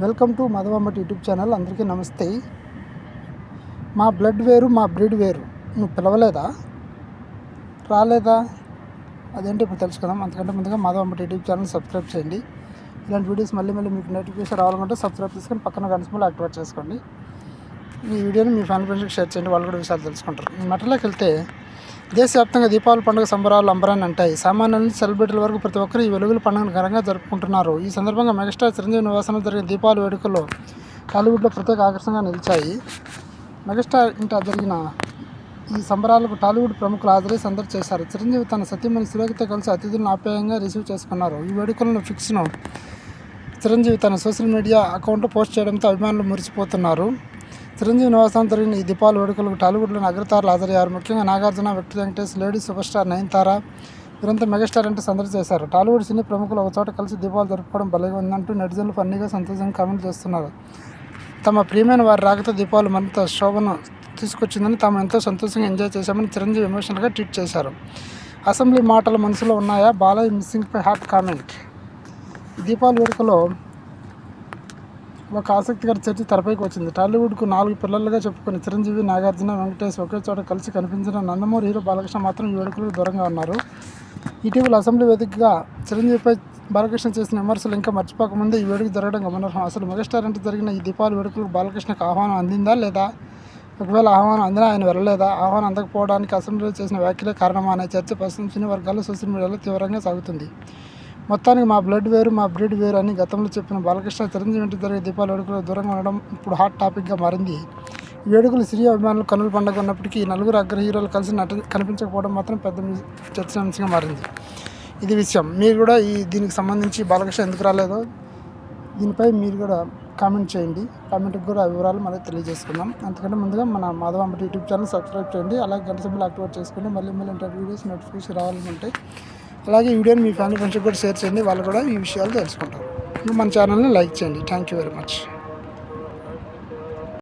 Welcome to మధవమ్మటి YouTube channel. అందరికీ నమస్తే. మా బ్లడ్ వేరు మా బ్రీడ్ వేరు. నువ్వు పిలవలేదా? రాలేదా? అదేంటి ఇప్పుడు తెలుసుకుందాం. అంతకంటే ముందుగా మధవమ్మ యూట్యూబ్ ఛానల్ సబ్స్క్రైబ్ చేయండి. ఇలాంటి వీడియోస్ మళ్ళీ మళ్ళీ మీకు నోటిఫికేషన్ రావాలంటే సబ్స్క్రైబ్ చేసుకొని పక్కన గంట యాక్టివేట్ చేసుకోండి. ఈ వీడియోని మీ ఫ్యామిలీ ఫ్రెండ్స్కి షేర్ చేయండి వాళ్ళు కూడా విషయాలు తెలుసుకుంటారు. ఈ మెటలోకి వెళ్తే దేశవ్యాప్తంగా దీపావళి పండుగ సంబరాలు అంబరాన్ని అంటాయి. సామాన్యుల నుంచి సెలబ్రిటీల వరకు ప్రతి ఒక్కరు ఈ వెలుగుల పండుగను ఘనంగా జరుపుకుంటున్నారు. ఈ సందర్భంగా మెగాస్టార్ చిరంజీవి నివాసంలో జరిగిన దీపావళి వేడుకల్లో టాలీవుడ్లో ప్రత్యేక ఆకర్షణగా నిలిచాయి. మెగాస్టార్ ఇంట జరిగిన ఈ సంబరాలకు టాలీవుడ్ ప్రముఖులు హాజరై సందడి చేశారు. చిరంజీవి తన సతీమణి సురేఖతో కలిసి అతిథులను ఆప్యాయంగా రిసీవ్ చేసుకున్నారు. ఈ వేడుకలను ఫిక్స్ను చిరంజీవి తన సోషల్ మీడియా అకౌంట్ పోస్ట్ చేయడంతో అభిమానులు మురిసిపోతున్నారు. చిరంజీవి నివాసం జరిగిన ఈ దీపావళి వేడుకలకు టాలీవుడ్లోని అగ్రతారులు హాజరయ్యారు. ముఖ్యంగా నాగార్జున వ్యక్తి Venkatesh lady super star Nayanthara వీరంతా మెగాస్టార్ అంటే సందడి చేశారు. టాలీవుడ్ సినీ ప్రముఖులు ఒక చోట కలిసి దీపావళి జరుపుకోవడం భలేగా ఉందంటూ నెటిజన్లు ఫన్నీగా సంతోషంగా కామెంట్ చేస్తున్నారు. తమ ప్రియమైన వారి రాకతో దీపావళి మరింత శోభను తీసుకొచ్చిందని తాము ఎంతో సంతోషంగా ఎంజాయ్ చేశామని చిరంజీవి ఎమోషనల్గా ట్వీట్ చేశారు. అసెంబ్లీ మాటలు మనసులో ఉన్నాయా? బాలయ్య మిస్సింగ్ పై హాట్ కామెంట్. దీపావళి వేడుకలో ఒక ఆసక్తికర చర్చ తెరపైకి వచ్చింది. టాలీవుడ్కు నాలుగు పిల్లలుగా చెప్పుకుని చిరంజీవి నాగార్జున వెంకటేష్ ఒకే చోట కలిసి కనిపించిన నందమూరి హీరో బాలకృష్ణ మాత్రం ఈ వేడుకలకు దూరంగా ఉన్నారు. ఇటీవల అసెంబ్లీ వేదికగా చిరంజీవిపై బాలకృష్ణ చేసిన విమర్శలు ఇంకా మర్చిపోకముందే ఈ వేడుక జరగడం గమనార్హం. అసలు మెగాస్టార్ అంటే జరిగిన ఈ దీపావళి వేడుకలకు బాలకృష్ణకు ఆహ్వానం అందిందా లేదా? ఒకవేళ ఆహ్వానం అందినా ఆయన వెళ్ళలేదా? ఆహ్వానం అందకపోవడానికి అసెంబ్లీలో చేసిన వ్యాఖ్యలే కారణమా? అనే చర్చ ప్రశ్నించిన వర్గాల్లో సోషల్ మీడియాలో తీవ్రంగా సాగుతుంది. మొత్తానికి మా బ్లడ్ వేరు మా బ్రీడ్ వేరు అని గతంలో చెప్పిన బాలకృష్ణ చిరంజీవి ఇంటి జరిగే దీపావళి వేడుకలు దూరంగా ఉండడం ఇప్పుడు హాట్ టాపిక్గా మారింది. ఈ వేడుకలు సిరియా అభిమానులు కనుల పండుగ ఉన్నప్పటికీ ఈ నలుగురు అగ్ర హీరోలు కలిసి నట కనిపించకపోవడం మాత్రం పెద్ద చర్చనాంశంగా మారింది. ఇది విషయం. మీరు కూడా ఈ దీనికి సంబంధించి బాలకృష్ణ ఎందుకు రాలేదో దీనిపై మీరు కూడా కామెంట్ చేయండి. కామెంట్కి కూడా ఆ వివరాలు మళ్ళీ తెలియజేసుకుందాం. అంతకంటే ముందుగా మన మాధవంబటి యూట్యూబ్ ఛానల్ సబ్స్క్రైబ్ చేయండి. అలాగే గంట సభ్యులు యాక్టివేట్ చేసుకుని మళ్ళీ మళ్ళీ ఇంటర్ వీడియోస్ నోటిఫికేషన్ రావాలంటే అలాగే ఈ వీడియోని మీ ఫ్యామిలీ ఫ్రెండ్స్కి కూడా షేర్ చేయండి. వాళ్ళు కూడా ఈ విషయాలు తెలుసుకుంటారు. మన ఛానల్ని లైక్ చేయండి. Thank you very much.